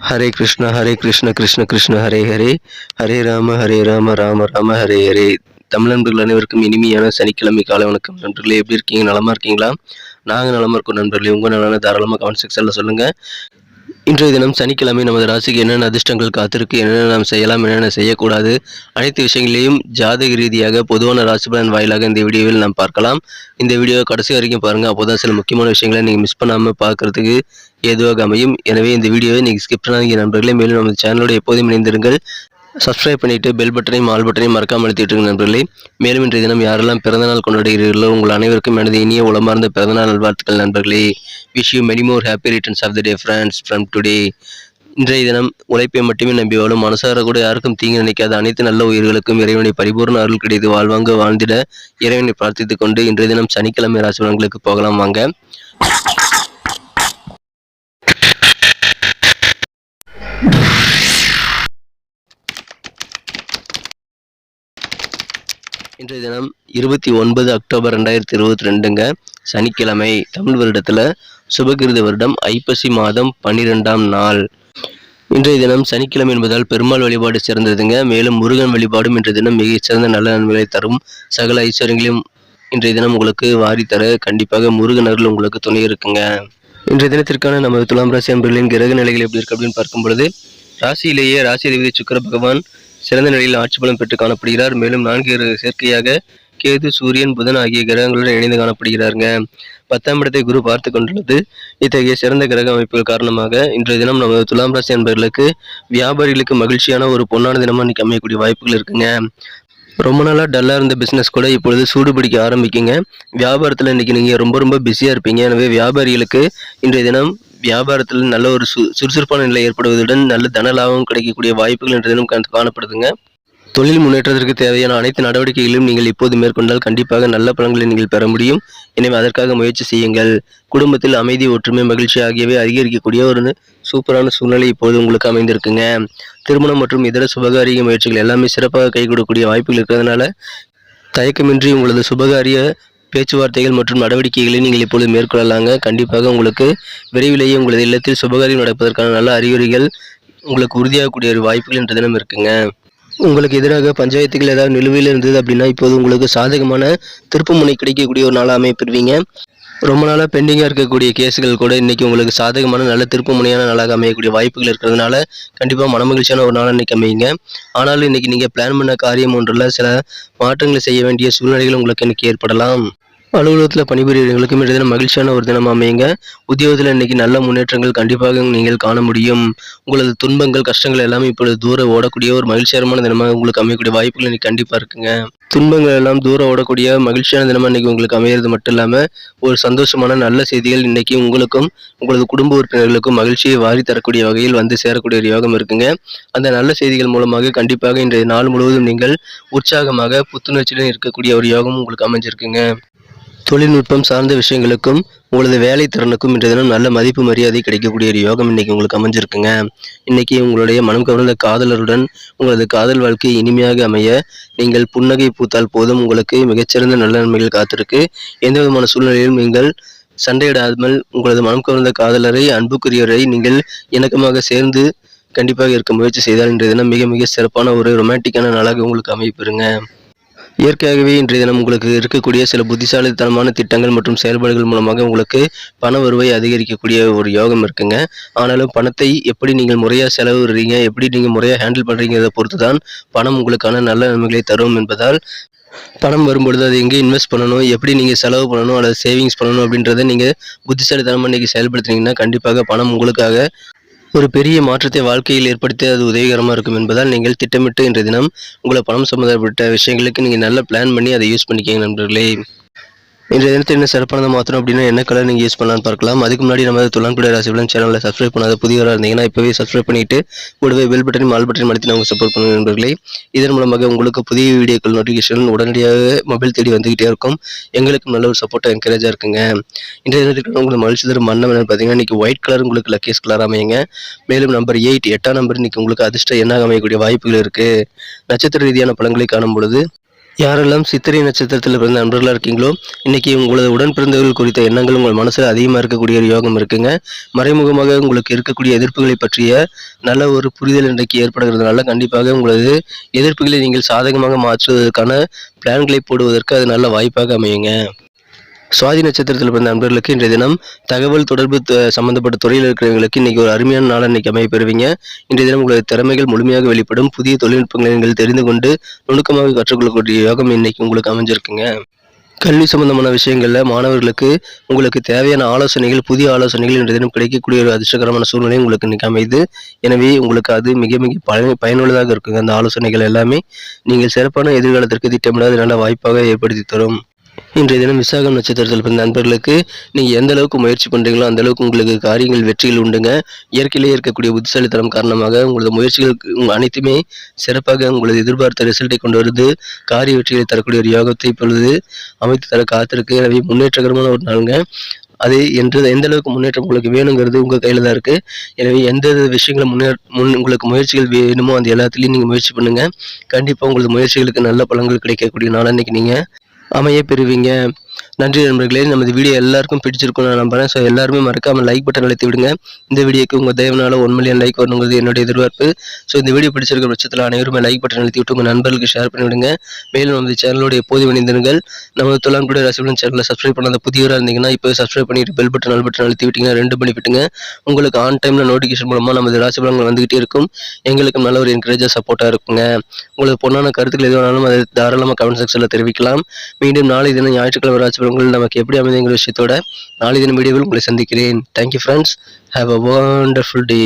ஹரே கிருஷ்ண ஹரே கிருஷ்ண கிருஷ்ண கிருஷ்ண ஹரே ஹரே. ஹரே ராம ஹரே ராம ராம ராம ஹரே ஹரே. தமிழ் நண்பர்கள் அனைவருக்கும் இனிமையான சனிக்கிழமை காலை வணக்கம். நண்பர்களே எப்படி இருக்கீங்க? நலமா இருக்கீங்களா? நாங்கள் நலமா இருக்கோம் நண்பர்களே. உங்கள் நலன தாராளமாக கமெண்ட் செக்ஷனில் சொல்லுங்கள் இன்றைய தினம் சனிக்கிழமை நமது ராசிக்கு என்னென்ன அதிர்ஷ்டங்கள் காத்திருக்கு என்னென்ன நாம் செய்யலாம் என்னென்ன செய்யக்கூடாது அனைத்து விஷயங்களையும் ஜாதக ரீதியாக பொதுவான ராசி பலன் வாயிலாக இந்த வீடியோவில் நாம் பார்க்கலாம். இந்த வீடியோவை கடைசி வரைக்கும் பாருங்கள் அப்போதான் சில முக்கியமான விஷயங்களை நீங்கள் மிஸ் பண்ணாமல் பார்க்கறதுக்கு ஏதுவாக அமையும். எனவே இந்த வீடியோவை நீங்கள் ஸ்கிப் பண்ணாதீங்க நண்பர்களே. மேலும் நமது சேனலோட எப்போதும் இணைந்திருங்கள். சப்ஸ்கிரைப் பண்ணிட்டு பெல் பட்டனையும் ஆல் பட்டனையும் மறக்காமல் அழுத்திட்டு நண்பர்களே. மேலும் இன்றைய தினம் யாரெல்லாம் பிறந்தநாள் கொண்டாடுகிறீர்களோ உங்கள் அனைவருக்கும் எனது இனிய உளமார்ந்த பிறந்தநாள் நல்வாழ்த்துக்கள் நண்பர்களே. Wish you many more happy returns of the day friends from today இன்றைய தினம் உழைப்பை மட்டுமே நம்பி வாழும் மனசார கூட யாருக்கும் தீங்கு நினைக்காத அனைத்து நல்ல உயிர்களுக்கும் இறைவனை பரிபூர்ண அருள் கிடைத்து வாழ்வாங்க வாழ்ந்திட இறைவனை பிரார்த்தித்துக் கொண்டு இன்றைய தினம் சனிக்கிழமை ராசி பலன்களுக்கு போகலாம் வாங்க. இன்றைய தினம் இருபத்தி ஒன்பது அக்டோபர் ரெண்டாயிரத்தி இருபத்தி ரெண்டுங்க. சனிக்கிழமை தமிழ் வருடத்தில் சுபகிருத வருடம் ஐப்பசி மாதம் பன்னிரெண்டாம் நாள். இன்றைய தினம் சனிக்கிழமை என்பதால் பெருமாள் வழிபாடு சிறந்ததுங்க. மேலும் முருகன் வழிபாடும் இன்றைய தினம் மிகச்சிறந்த நல்ல நன்மைகளை தரும். சகல ஐஸ்வர்யங்களையும் இன்றைய தினம் உங்களுக்கு வாரி தர கண்டிப்பாக முருகன் அருள் உங்களுக்கு துணை இருக்குங்க. இன்றைய தினத்திற்கான நம்ம துலாம் ராசி அன்பர்களின் கிரக நிலைகள் எப்படி இருக்கு அப்படின்னு பார்க்கும் பொழுது ராசியிலேயே ராசி அதிபதி சுக்கர பகவான் சிறந்த நிலையில் ஆட்சி பலம் பெற்று காணப்படுகிறார். மேலும் நான்கு சேர்க்கையாக கேது சூரியன் புதன் ஆகிய கிரகங்களுடன் இணைந்து காணப்படுகிறாருங்க. பத்தாம் இடத்தை குரு பார்த்து கொண்டுள்ளது. இத்தகைய சிறந்த கிரக அமைப்புகள் காரணமாக இன்றைய தினம் நமது துலாம் ராசி என்பவர்களுக்கு வியாபாரிகளுக்கு மகிழ்ச்சியான ஒரு பொன்னான தினமாக இன்னைக்கு அமையக்கூடிய வாய்ப்புகள் இருக்குங்க. ரொம்ப நாளாக டல்லாக இருந்த பிஸ்னஸ் கூட இப்பொழுது சூடு பிடிக்க ஆரம்பிக்குங்க. வியாபாரத்தில் இன்னைக்கு நீங்கள் ரொம்ப ரொம்ப பிஸியாக இருப்பீங்க. எனவே வியாபாரிகளுக்கு இன்றைய தினம் வியாபாரத்தில் நல்ல ஒரு சு சுறுசுறுப்பான நிலை ஏற்படுவதுடன் நல்ல தன லாபம் கிடைக்கக்கூடிய வாய்ப்புகள் இன்றைய தினம் காணப்படுதுங்க. தொழில் முன்னேற்றத்திற்கு தேவையான அனைத்து நடவடிக்கைகளையும் நீங்கள் இப்போது மேற்கொண்டால் கண்டிப்பாக நல்ல பலன்களை நீங்கள் பெற முடியும். எனவே அதற்காக முயற்சி செய்யுங்கள். குடும்பத்தில் அமைதி ஒற்றுமை மகிழ்ச்சி ஆகியவை அதிகரிக்கக்கூடிய ஒரு சூப்பரான சூழ்நிலை இப்போது உங்களுக்கு அமைந்திருக்குங்க. திருமணம் மற்றும் இதர சுபகாரிய முயற்சிகள் எல்லாமே சிறப்பாக கை கொடுக்கக்கூடிய வாய்ப்புகள் இருக்கிறதுனால தயக்கமின்றி உங்களது சுபகாரிய பேச்சுவார்த்தைகள் மற்றும் நடவடிக்கைகளை நீங்கள் இப்பொழுது மேற்கொள்ளலாங்க. கண்டிப்பாக உங்களுக்கு விரைவிலேயே உங்களது இல்லத்தில் சுபகாரியம் நடப்பதற்கான நல்ல அறிகுறிகள் உங்களுக்கு உறுதியாகக்கூடிய ஒரு வாய்ப்புகள் என்ற தினம் இருக்குங்க. உங்களுக்கு எதிராக பஞ்சாயத்துகள் ஏதாவது நிலுவையில் இருந்தது அப்படின்னா இப்போது உங்களுக்கு சாதகமான திருப்புமுனை கிடைக்கக்கூடிய ஒரு நாளாக அமைப்பிடுவீங்க. ரொம்ப நாளாக பெண்டிங்காக இருக்கக்கூடிய கேஸுகள் கூட இன்றைக்கி உங்களுக்கு சாதகமான நல்ல திருப்பமுனையான நாளாக அமையக்கூடிய வாய்ப்புகள் இருக்கிறதுனால கண்டிப்பாக மனமகிழ்ச்சியான ஒரு நாளாக இன்னைக்கு அமையுங்க. ஆனாலும் இன்றைக்கி நீங்கள் பிளான் பண்ண காரியம் ஒன்றில் சில மாற்றங்களை செய்ய வேண்டிய சூழ்நிலைகள் உங்களுக்கு இன்றைக்கி ஏற்படலாம். அலுவலகத்தில் பணிபுரியவர்களுக்கும் இன்றைய தினம் மகிழ்ச்சியான ஒரு தினம் அமையுங்க. உத்தியோகத்தில் இன்னைக்கு நல்ல முன்னேற்றங்கள் கண்டிப்பாக நீங்கள் காண முடியும். உங்களது துன்பங்கள் கஷ்டங்கள் எல்லாமே இப்பொழுது தூர ஓடக்கூடிய ஒரு மகிழ்ச்சிகரமான தினமாக உங்களுக்கு அமையக்கூடிய வாய்ப்புகள் இன்னைக்கு கண்டிப்பாக இருக்குங்க. துன்பங்கள் எல்லாம் தூர ஓடக்கூடிய மகிழ்ச்சியான தினமாக இன்னைக்கு உங்களுக்கு அமையிறது மட்டும் இல்லாமல் ஒரு சந்தோஷமான நல்ல செய்திகள் இன்னைக்கு உங்களுக்கும் உங்களது குடும்ப உறுப்பினர்களுக்கும் மகிழ்ச்சியை வாரி தரக்கூடிய வகையில் வந்து சேரக்கூடிய ஒரு யோகம் இருக்குங்க. அந்த நல்ல செய்திகள் மூலமாக கண்டிப்பாக இன்றைய நாள் முழுவதும் நீங்கள் உற்சாகமாக புத்துணர்ச்சியுடன் இருக்கக்கூடிய ஒரு யோகம் உங்களுக்கு அமைஞ்சிருக்குங்க. தொழில்நுட்பம் சார்ந்த விஷயங்களுக்கும் உங்களது வேலை திறனுக்கும் இன்றைய தினம் நல்ல மதிப்பு மரியாதை கிடைக்கக்கூடிய ஒரு யோகம் இன்னைக்கு உங்களுக்கு அமைஞ்சிருக்குங்க. இன்னைக்கு உங்களுடைய மனம் கவர்ந்த காதலருடன் உங்களது காதல் வாழ்க்கை இனிமையாக அமைய நீங்கள் புன்னகை பூத்தால் போதும். உங்களுக்கு மிகச்சிறந்த நல்ல நன்மைகள் காத்திருக்கு. எந்த விதமான சூழ்நிலையிலும் நீங்கள் சண்டையிடாமல் உங்களது மனம் கவர்ந்த காதலரை அன்புக்குரியவரை நீங்கள் இணக்கமாக சேர்ந்து கண்டிப்பாக இருக்க முயற்சி செய்தால் இன்றைய தினம் மிக மிக சிறப்பான ஒரு ரொமான்டிக்கான நாளாக உங்களுக்கு அமைப்பெறுங்க இயற்கையாகவே இன்றைய தினம் உங்களுக்கு இருக்கக்கூடிய சில புத்திசாலித்தனமான திட்டங்கள் மற்றும் செயல்பாடுகள் மூலமாக உங்களுக்கு பண வருவை அதிகரிக்கக்கூடிய ஒரு யோகம் இருக்குங்க. ஆனாலும் பணத்தை எப்படி நீங்கள் முறையாக செலவிடுறீங்க எப்படி நீங்கள் முறையாக ஹேண்டில் பண்ணுறீங்கிறத பொறுத்து தான் பணம் உங்களுக்கான நல்ல நன்மைகளை தரும் என்பதால் பணம் வரும்பொழுது அதை எங்கே இன்வெஸ்ட் பண்ணணும் எப்படி நீங்கள் செலவு பண்ணணும் அல்லது சேவிங்ஸ் பண்ணணும் அப்படின்றத நீங்கள் புத்திசாலித்தனமாக இன்றைக்கி செயல்படுத்துனீங்கன்னா கண்டிப்பாக பணம் உங்களுக்காக ஒரு பெரிய மாற்றத்தை வாழ்க்கையில் ஏற்படுத்தி அது உதவிகரமாக இருக்கும் என்பதால் நீங்கள் திட்டமிட்டு இன்றைய தினம் உங்களை பணம் சம்மந்தப்பட்ட விஷயங்களுக்கு நீங்கள் நல்ல பிளான் பண்ணி அதை யூஸ் பண்ணிக்கங்க நண்பர்களே. இன்றைய தினத்தில் என்ன சிறப்பானதை மாற்றணும் அப்படின்னா என்ன கலர் நீங்கள் யூஸ் பண்ணலாம்னு பார்க்கலாம். அதுக்கு முன்னாடி நம்ம துலான்குடி ராசிபலன் சேனலில் சப்ஸ்கிரைப் பண்ணாத புதியவராக இருந்தீங்கன்னா இப்போவே சப்ஸ்கிரைப் பண்ணிட்டு கூடவே பெல் பட்டனையும் மால் பட்டன் அடித்து நாங்கள் சப்போர்ட் பண்ணுங்க நண்பர்களே. இதன் மூலமாக உங்களுக்கு புதிய வீடியோக்கள் நோட்டிஃபிகேஷன் உடனடியாக மொபைல் தேடி வந்துகிட்டே இருக்கும். எங்களுக்கு நல்ல ஒரு சப்போர்ட்டாக என்கரேஜாக இருக்குங்க. இன்றைய தினத்துக்கு உங்களுக்கு மகிழ்ச்சி தரும் மன்னம் என்னன்னு பார்த்தீங்கன்னா இன்றைக்கி ஒயிட் கலர் உங்களுக்கு லக்கேஸ் கலர் அமையுங்க. மேலும் நம்பர் எயிட் எட்டாம் நம்பர் இன்னைக்கு உங்களுக்கு அதிர்ஷ்ட எண்ணாக அமையக்கூடிய வாய்ப்புகள் இருக்குது நட்சத்திர ரீதியான பழங்களை காணும் பொழுது யாரெல்லாம் சித்திரை நட்சத்திரத்தில் பிறந்த நண்பர்களாக இருக்கீங்களோ இன்றைக்கி உங்களது உடன் பிறந்தவர்கள் குறித்த எண்ணங்கள் உங்கள் மனசில் அதிகமாக இருக்கக்கூடிய ஒரு யோகம் இருக்குங்க. மறைமுகமாக உங்களுக்கு இருக்கக்கூடிய எதிர்ப்புகளை பற்றிய நல்ல ஒரு புரிதல் இன்றைக்கு ஏற்படுகிறதுனால கண்டிப்பாக உங்களது எதிர்ப்புகளை நீங்கள் சாதகமாக மாற்றுவதற்கான பிளான்களை போடுவதற்கு அது நல்ல வாய்ப்பாக அமையுங்க. சுவாதி நட்சத்திரத்தில் பிறந்த நண்பர்களுக்கு இன்றைய தினம் தகவல் தொடர்பு சம்பந்தப்பட்ட துறையில் இருக்கிறவங்களுக்கு இன்னைக்கு ஒரு அருமையான நாள் இன்றைக்கி அமைய பெறுவீங்க இன்றைய தினம் உங்களது திறமைகள் முழுமையாக வெளிப்படும். புதிய தொழில்நுட்பங்களை நீங்கள் தெரிந்து கொண்டு நுணுக்கமாக கற்றுக்கொள்ளக்கூடிய யோகம் இன்னைக்கு உங்களுக்கு அமைஞ்சிருக்குங்க. கல்வி சம்பந்தமான விஷயங்களில் மாணவர்களுக்கு உங்களுக்கு தேவையான ஆலோசனைகள் புதிய ஆலோசனைகள் இன்றைய தினம் கிடைக்கக்கூடிய ஒரு அதிர்ஷ்டகரமான சூழ்நிலை உங்களுக்கு இன்னைக்கு அமையுது. எனவே உங்களுக்கு அது மிக மிக பயன் பயனுள்ளதாக இருக்குங்க. அந்த ஆலோசனைகள் எல்லாமே நீங்கள் சிறப்பான எதிர்காலத்திற்கு திட்டமிடாத நல்ல வாய்ப்பாக ஏற்படுத்தி தரும். இன்றைய தினம் விசாகம் நட்சத்திரத்தில் பிறந்த நண்பர்களுக்கு நீங்கள் எந்த அளவுக்கு முயற்சி பண்ணுறீங்களோ அந்த அளவுக்கு உங்களுக்கு காரியங்கள் வெற்றிகள் உண்டுங்க. இயற்கையிலேயே இருக்கக்கூடிய புத்திசாலித்தனம் காரணமாக உங்களது முயற்சிகள் உங்கள் அனைத்துமே சிறப்பாக உங்களது எதிர்பார்த்த ரிசல்ட்டை கொண்டு வருது. காரிய வெற்றிகளை தரக்கூடிய ஒரு யோகத்தை இப்பொழுது அமைத்து தர காத்திருக்கு. எனவே முன்னேற்றகரமான ஒரு நாளுங்க. அது என்று எந்த அளவுக்கு முன்னேற்றம் உங்களுக்கு வேணுங்கிறது உங்கள் கையில் தான் இருக்குது எனவே எந்த விஷயங்களை முன்னே முன் உங்களுக்கு முயற்சிகள் வேணுமோ அந்த எல்லாத்துலேயும் நீங்கள் முயற்சி பண்ணுங்கள் கண்டிப்பாக உங்களது முயற்சிகளுக்கு நல்ல பலன்கள் கிடைக்கக்கூடிய நாளாக இன்றைக்கி நீங்கள் அமைய பெறுவீங்க. நன்றி நண்பர்களே நமது வீடியோ எல்லாருக்கும் பிடிச்சிருக்கும் நான் நம்புறேன். ஸோ எல்லாருமே மறக்காம லைக் பட்டன் அழைத்து விடுங்க. இந்த வீடியோக்கு உங்கள் தயவுனால ஒன் மில்லியன் லைக் வரணுங்கிறது என்னுடைய எதிர்பார்ப்பு. ஸோ இந்த வீடியோ பிடிச்சிருக்க பட்சத்தில் அனைவருமே லைக் பட்டன் அழுத்தி விட்டு உங்கள் நண்பர்களுக்கு ஷேர் பண்ணிவிடுங்க மேலும் நமது சேனலோட எப்போது இணைந்திருங்கள் நமது தொழில்குடி ரசிகன் சேனலில் சப்ஸ்கிரைப் பண்ணாத புதியவராக இருந்தீங்கன்னா இப்போ சப்ஸ்கிரைப் பண்ணிட்டு பெல் பட்டன் அல் பட்டன் அழுத்தி விட்டீங்கன்னா ரெண்டு பண்ணி விட்டுங்க உங்களுக்கு ஆன் டைமில் நோட்டிஃபிகேஷன் மூலமாக நமது ராசி பலன்கள் வந்துகிட்டே இருக்கும். எங்களுக்கு நல்ல ஒரு என்கரேஜாக சப்போர்ட்டாக இருக்குங்க. உங்களுக்கு பொண்ணான கருத்துக்கள் எது வேணாலும் அதை தாராளமாக கமெண்ட் செக்ஷனில் தெரிவிக்கலாம். மீண்டும் நாளை தினம் ஞாயிற்றுக்கிழமை ராசி நமக்கு எப்படி அமைதுங்கிற விஷயத்தோட நாளை தினம் வீடியோவில் உங்களை சந்திக்கிறேன். Thank you friends have a wonderful day